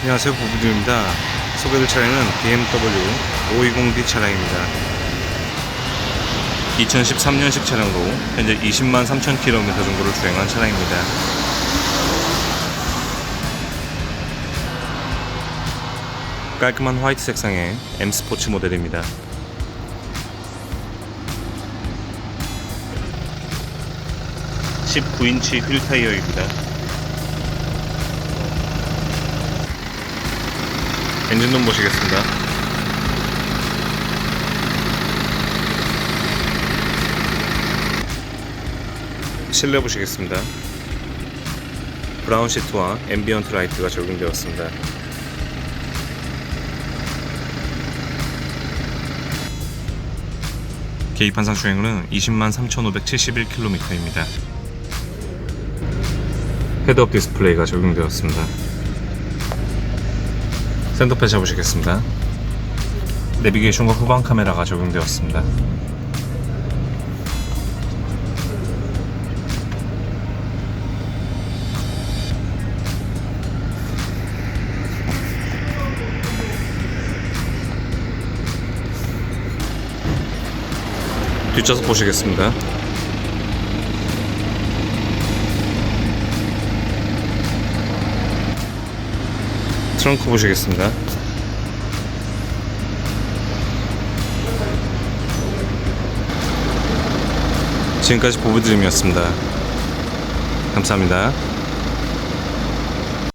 안녕하세요 부부들입니다. 소개될 차량은 BMW 520D 차량입니다. 2013년식 차량으로 현재 20만 3천 킬로미터 정도를 주행한 차량입니다. 깔끔한 화이트 색상의 M 스포츠 모델입니다. 19인치 휠 타이어입니다 엔진룸 보시겠습니다. 실내 보시겠습니다. 브라운 시트와 앰비언트 라이트가 적용되었습니다. 계기판상 주행거리는 20만 3,571km입니다. 헤드업 디스플레이가 적용되었습니다. 센터페 잡으시겠습니다. 내비게이션과 후방 카메라가 적용되었습니다. 뒷좌석 보시겠습니다. 트렁크 보시겠습니다. 지금까지 보부드림이었습니다. 감사합니다.